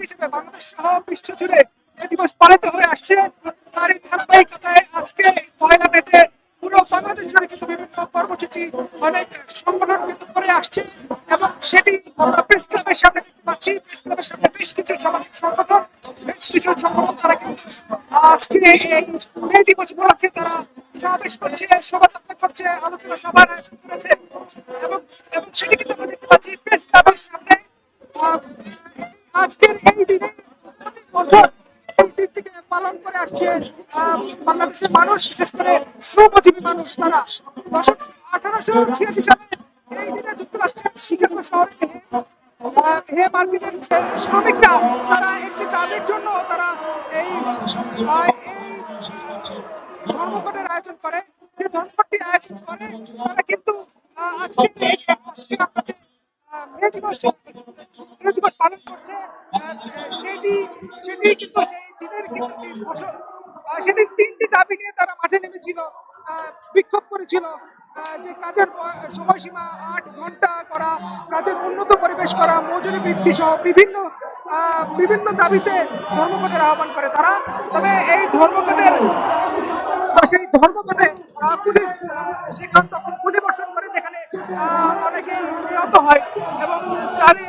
দিন হিসেবে বাংলাদেশ সহ বিশ্ব জুড়ে এই দিবস পালিত হয়ে আসছে। তারই ধারাবাহিকতায় আজকে পয়লা মেটে পুরো বাংলাদেশ কিন্তু বিভিন্ন কর্মসূচি, অনেক সংগঠন কিন্তু করে আসছে এবং সেটি আমরা প্রেস ক্লাবের সামনে দেখতে পাচ্ছি। প্রেস ক্লাবের সামনে বেশ কিছু সামাজিক সংগঠন, বেশ কিছু সংগঠন তারা কিন্তু আজকে এই মে দিবস উপলক্ষে তারা সমাবেশ করছে, শোভাযাত্রা করছে, আলোচনা সভার আয়োজন করেছে এবং এবং সেটি কিন্তু আমরা দেখতে পাচ্ছি প্রেস ক্লাবের সামনে। আজকের এই দিনে বছর বাংলাদেশের মানুষ, বিশেষ করে শ্রমজীবী মানুষ তারা। একটি জন্য তারা এই ধর্মঘটের আয়োজন করে। যে ধর্মঘটটি আয়োজন করে, তারা কিন্তু আজকে আজকে যে মে দিবস সেটি কিন্তু সেই দিনের কিন্তু সেদিন তিনটি দাবি নিয়ে তারা মাঠে নেমেছিল বিক্ষোভ করেছিল যে কাজের সময়সীমা আট ঘণ্টা করা, কাজের উন্নত পরিবেশ করা, মজুরি বৃদ্ধি সহ বিভিন্ন বিভিন্ন দাবিতে ধর্মঘটের আহ্বান করে তারা। তবে এই ধর্মঘটের সেই ধর্মঘটে পুলিশ সেখান তখন গুলি বর্ষণ করে, যেখানে অনেকে নিহত হয় এবং চারি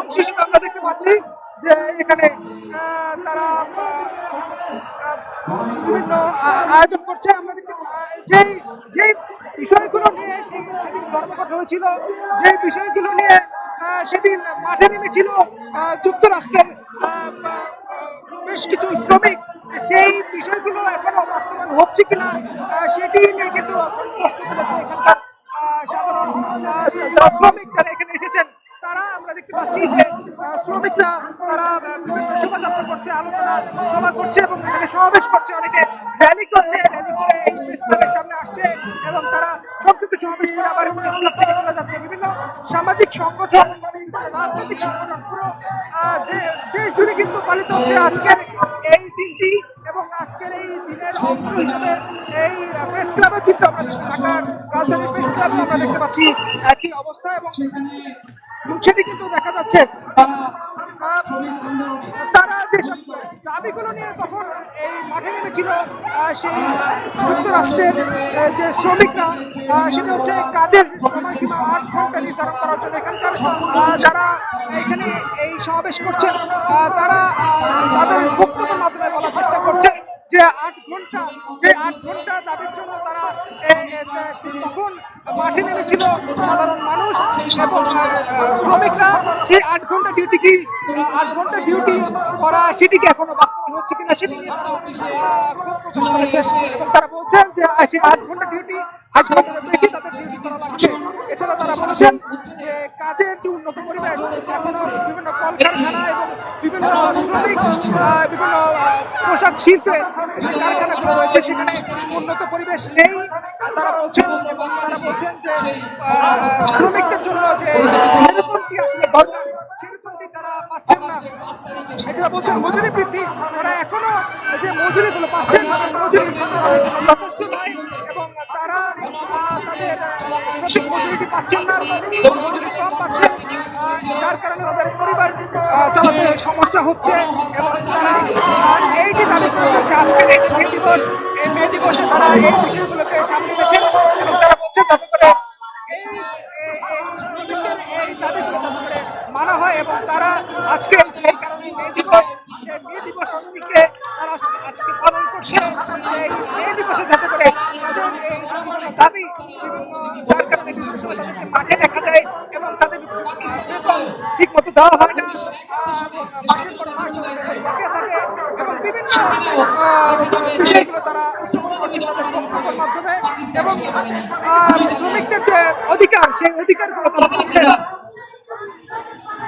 অংশ হিসেবে আমরা দেখতে পাচ্ছি যে এখানে তারা বিভিন্ন আয়োজন করছে। আমরা দেখতে যেই যেই বিষয়গুলো নিয়ে সেই সেদিন ধর্মঘট হয়েছিল যে বিষয়গুলো নিয়ে সেদিন মাঠে নেমেছিল যুক্তরাষ্ট্রের বেশ কিছু শ্রমিক। সেই বিষয়গুলো এখনও বাস্তবায়ন হচ্ছে কিনা সেটি নিয়ে কিন্তু এখন প্রশ্ন তুলেছে এখানকার সাধারণ যারা শ্রমিক যারা এখানে এসেছেন তারা আমরা দেখতে পাচ্ছি যে শ্রমিকরা তারা বিভিন্ন শোভাযাত্রা করছে, আলোচনা সভা করছে এবং এখানে সমাবেশ করছে অনেকে। র্যালি করছে, র্যালি করে এই প্রেস ক্লাবের সামনে আসছে এবং তারা সংযুক্ত সমাবেশ করে আবার প্রেস ক্লাব থেকে চলে যাচ্ছে। বিভিন্ন সামাজিক সংগঠন, রাজনৈতিক সংগঠন, পুরো দেশ জুড়ে কিন্তু পালিত হচ্ছে আজকের এই দিনটি এবং আজকের এই দিনের অংশ হিসেবে এই প্রেস ক্লাবে কিন্তু আমরা ঢাকার রাজধানীর প্রেস ক্লাবে আমরা দেখতে পাচ্ছি একই অবস্থা এবং সেটি কিন্তু দেখা যাচ্ছে তারা যেসব দাবিগুলো নিয়ে তখন এই মাঠে নেমেছিল সেই যুক্তরাষ্ট্রের যে শ্রমিকরা সেটা হচ্ছে কাজের সময়সীমা আট ঘণ্টা নির্ধারণ করার জন্য এখানকার যারা এখানে এই সমাবেশ করছেন তারা তাদের বক্তব্যের মাধ্যমে বলার চেষ্টা করছেন। যে আট ঘণ্টা, যে আট ঘণ্টা দাবির জন্য তারা তখন মাঠে নেমেছিল সাধারণ মানুষ এবং শ্রমিকরা। সেই আট ঘণ্টা ডিউটি কি আট ঘণ্টা ডিউটি করা সেটিকে এখনও বাস্তবায়ন হচ্ছে কিনা সেটি নিয়ে তারা প্রকাশ করেছেন এবং তারা বলছেন যে সেই আট ঘণ্টা ডিউটি আট ঘণ্টার বেশি তাদের ডিউটি করা লাগছে। এছাড়া তারা বলেছেন যে কাজের একটি উন্নত পরিবেশ এখনও বিভিন্ন কলকারখানা এবং বিভিন্ন শ্রমিক বিভিন্ন পোশাক শিল্পে যে কারখানাগুলো রয়েছে সেখানে উন্নত পরিবেশ নেই। তারা বলছেন এবং তারা বলছেন যে শ্রমিকদের জন্য যে আসলে দরকার পাচ্ছেন না। এছাড়া বলছেন মজুরি বৃদ্ধি। তারা এখনও যে মজুরিগুলো পাচ্ছেন, সেই মজুরি তাদের জন্য যথেষ্ট নয় এবং তারা তাদের সঠিক মজুরিটি পাচ্ছেন না মজুরি কম পাচ্ছেন যার কারণে তাদের পরিবার চালাতে সমস্যা হচ্ছে এবং তারা এইটি দাবি করেছেন যে আজকের এই মে দিবস, এই মে দিবসে তারা এই বিষয়গুলোকে সামনে এনেছেন এবং তারা বলছেন যাতে করে মানা হয় এবং তারা আজকে যে কারণে মে দিবস সেই মে দিবসটিকে তারা আজকে- পালন করছে, সেই মে দিবসে যাতে করে তাদের দাবি যার কারণে বিভিন্ন সময় তাদেরকে মাঠে দেখা যায় এবং তাদের বেতন ঠিক মতো দেওয়া হয় না। মাসের পর মাস তাদের থাকে এবং বিভিন্ন বিষয়গুলো তারা উত্থাপন করছে তাদের মাধ্যমে এবং শ্রমিকদের যে অধিকার সেই অধিকারগুলো তারা চাচ্ছে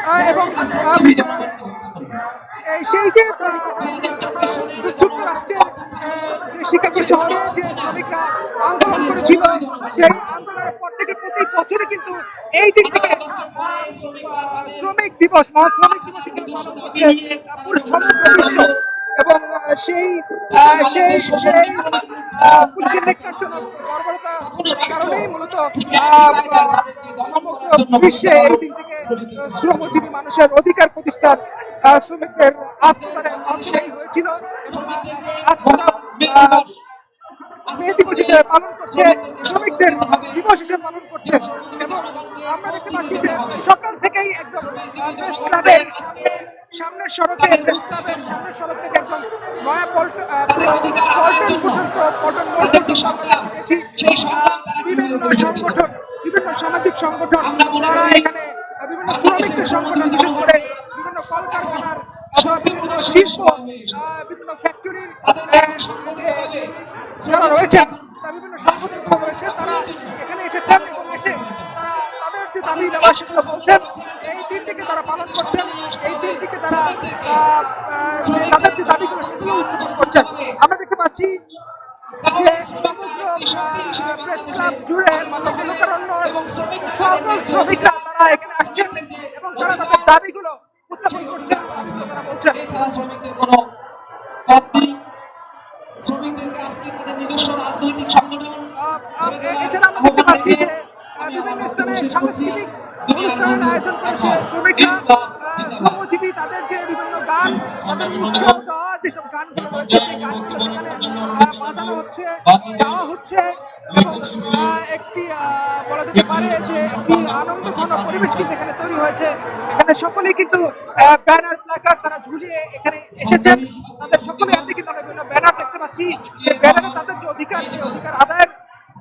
আহ, এবং সেই যে যুক্তরাষ্ট্রের যে শিকাগো শহরে যে শ্রমিকরা আন্দোলন করেছিল সেই আন্দোলনের পর থেকে প্রতি বছরে কিন্তু এই আহ, আহ, শ্রমিক দিবস মহা শ্রমিক দিবস হিসেবে পালন করছে পুরো সমগ্র বিশ্ব। এবং সেই সেই সেই পুলিশের বর্বরতার কারণেই মূলত সমগ্র বিশ্বে এই দিনটিকে শ্রমজীবী মানুষের অধিকার প্রতিষ্ঠার শ্রমিকদের আত্মদানের মাধ্যমেই হয়েছিল আজ- তারা মে দিবস হিসেবে পালন করছে, শ্রমিকদের দিবস হিসেবে পালন করছে। এবং আমরা দেখতে পাচ্ছি যে সকাল থেকেই একদম প্রেস ক্লাবের সামনে সামনের সড়কে প্রেস ক্লাবের সামনের সড়ক থেকে একদম নয়া পল্টন পর্যন্ত পল্টন মোড় বিভিন্ন সংগঠন বিভিন্ন সামাজিক সংগঠন তারা এখানে বিভিন্ন শ্রমিকদের সংগঠন বিশেষ করে বিভিন্ন কলকারখানার অথবা বিভিন্ন শিল্প বিভিন্ন ফ্যাক্টরির যারা রয়েছেন তা বিভিন্ন সংগঠনগুলো রয়েছে তারা এখানে এসেছেন এবং এসে তারা তাদের যে দাবি দেওয়া সেগুলো বলছেন দিনটিকে তারা পালন করছেন এই দিনটিকে তারা যে তাদের যে দাবিগুলো সেগুলো উত্থাপন করছেন। আমরা দেখতে পাচ্ছি যে সমগ্র প্রেস ক্লাব জুড়ে লোকারণ্য এবং সকল শ্রমিকরা তারা এখানে আসছেন এবং তারা তাদের দাবিগুলো উত্থাপন করছেন তারা বলছেন। শ্রমিকদের কোনো তাদের নিজস্ব রাজনৈতিক সংগঠন এছাড়া আমরা দেখতে পাচ্ছি যে বিভিন্ন স্থানে সাংস্কৃতিক অনুষ্ঠানের আয়োজন করেছে শ্রমিকরা। শ্রমজীবী তাদের যে বিভিন্ন গান তাদের উৎসাহ দেওয়া যেসব গানগুলো রয়েছে সেই গানগুলো সেখানে বাজানো হচ্ছে গাওয়া হচ্ছে এবং একটি বলা যেতে পারে যে একটি আনন্দ ঘন পরিবেশ কিন্তু এখানে তৈরি হয়েছে। এখানে সকলেই কিন্তু ব্যানার প্লাকার তারা ঝুলিয়ে এখানে এসেছেন। তাদের সকলে হাতে কিন্তু আমরা বিভিন্ন ব্যানার দেখতে পাচ্ছি। সেই ব্যানারে তাদের যে অধিকার সেই অধিকার আদায়ের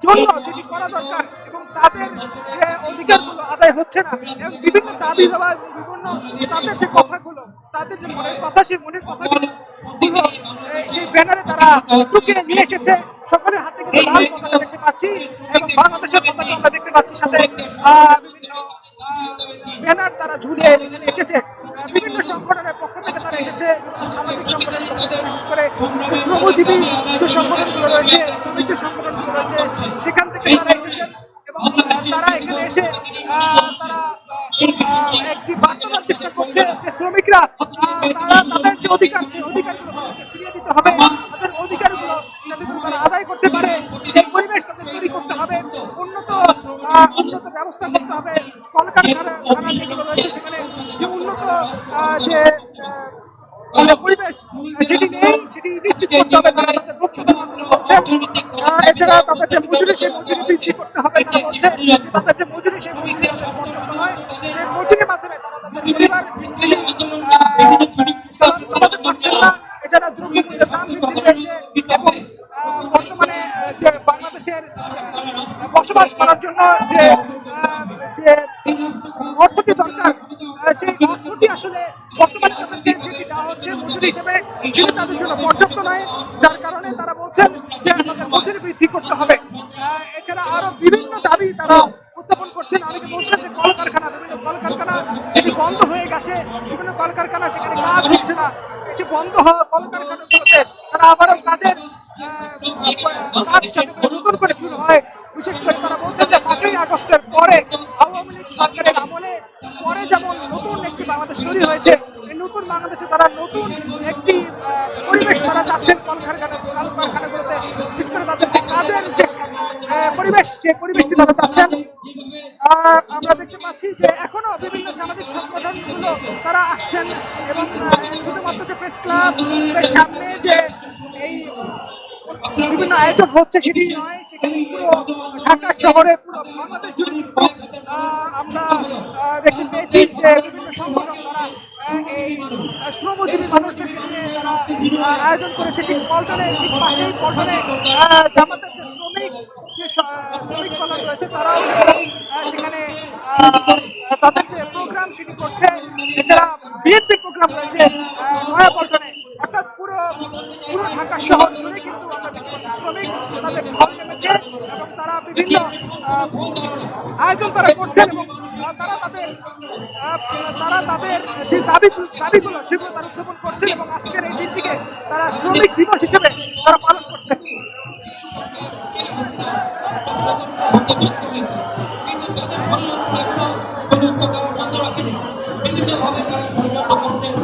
জন্য যেটি করা দরকার তাদের যে অধিকারগুলো আদায় হচ্ছে না এবং বিভিন্ন দাবি দেওয়া বিভিন্ন তাদের যে কথাগুলো তাদের যে মনের কথা সেই মনের কথাগুলো গুলো, সেই ব্যানারে তারা টুকে নিয়ে এসেছে। সকলের হাতে কিন্তু লাল পতাকা দেখতে পাচ্ছি এবং বাংলাদেশের পতাকা আমরা দেখতে পাচ্ছি। সাথে বিভিন্ন ব্যানার তারা ঝুলিয়ে এসেছে। বিভিন্ন সংগঠনের পক্ষ থেকে তারা এসেছে। সামাজিক সংগঠনের পক্ষ থেকে বিশেষ করে শ্রমজীবী যে সংগঠনগুলো রয়েছে শ্রমিকদের সংগঠনগুলো রয়েছে সেখান থেকে তারা এসেছেন এসে তারা একটি বার্তা চেষ্টা করছে যে শ্রমিকরা তারা তাদের যে অধিকার সেই অধিকারগুলো তাদেরকে ফিরিয়ে দিতে হবে। তাদের অধিকারগুলো যাতে করে তারা আদায় করতে পারে সেই পরিবেশ তাদের তৈরি করতে হবে। উন্নত উন্নত ব্যবস্থা করতে হবে। কলকারখানা খানা যেগুলো রয়েছে সেখানে যে উন্নত যে আহ, পরিবেশ সেটি নেই সেটি নিশ্চিত করতে হবে তারা তাদের বক্তব্যের আহ, এছাড়া তাদের যে মজুরি সেই মজুরি বৃদ্ধি করতে হবে তারা বলছে তাদের যে মজুরি সেই মজুরি তাদের সেই মজুরির মাধ্যমে এছাড়া বর্তমানে বাংলাদেশের বসবাস করার জন্য যে যে অর্থটি দরকার বিভিন্ন কলকারখানা, বিভিন্ন বন্ধ হয়ে গেছে, বিভিন্ন কলকারখানা সেখানে কাজ হচ্ছে না। বন্ধ হওয়া কলকারখানাগুলোতে তারা আবারও কাজের নতুন করে শুরু হয় বিশেষ করে তারা বলছেন যে পাঁচই আগস্টের পরে আওয়ামী লীগ সরকারের আমলে পরে যেমন নতুন একটি বাংলাদেশ তৈরি হয়েছে, এই নতুন বাংলাদেশে তারা নতুন একটি পরিবেশ তারা চাচ্ছেন কলকারখানা কলকারখানাগুলোতে। বিশেষ করে তাদের যে কাজের যে পরিবেশ সেই পরিবেশটি তারা চাচ্ছেন আর আমরা দেখতে পাচ্ছি যে এখনও বিভিন্ন সামাজিক সংগঠনগুলো তারা আসছেন এবং শুধুমাত্র যে প্রেস ক্লাবের সামনে যে বিভিন্ন আয়োজন হচ্ছে, সেটি নয় সেখানে পুরো ঢাকা শহরে, পুরো আমরা দেখতে পেয়েছি যে বিভিন্ন সংগঠন তারা এই শ্রমজীবী মানুষদেরকে নিয়ে তারা আয়োজন করেছে। ঠিক পল্টনে, ঠিক পাশেই পল্টনে যে শ্রমিক যে শ্রমিক কল্যাণ রয়েছে, তারাও সেখানে তাদের যে প্রোগ্রাম সেটি করছে। এছাড়া বিএনপি প্রোগ্রাম রয়েছে নয়া পল্টনে অর্থাৎ পুরো পুরো ঢাকা শহর জুড়ে কিন্তু আমরা দেখতে পাচ্ছি শ্রমিক তাদের ঢল নেমেছে এবং তারা বিভিন্ন আহ, আয়োজন তারা করছেন এবং তারা তাদের তারা তাদের যে দাবি, দাবিগুলো সেগুলো তারা উত্থাপন করছেন এবং আজকের এই দিনটিকে তারা শ্রমিক দিবস হিসেবে তারা পালন করছেন। বিভিন্নভাবে তারা সরকার করে তুলেছে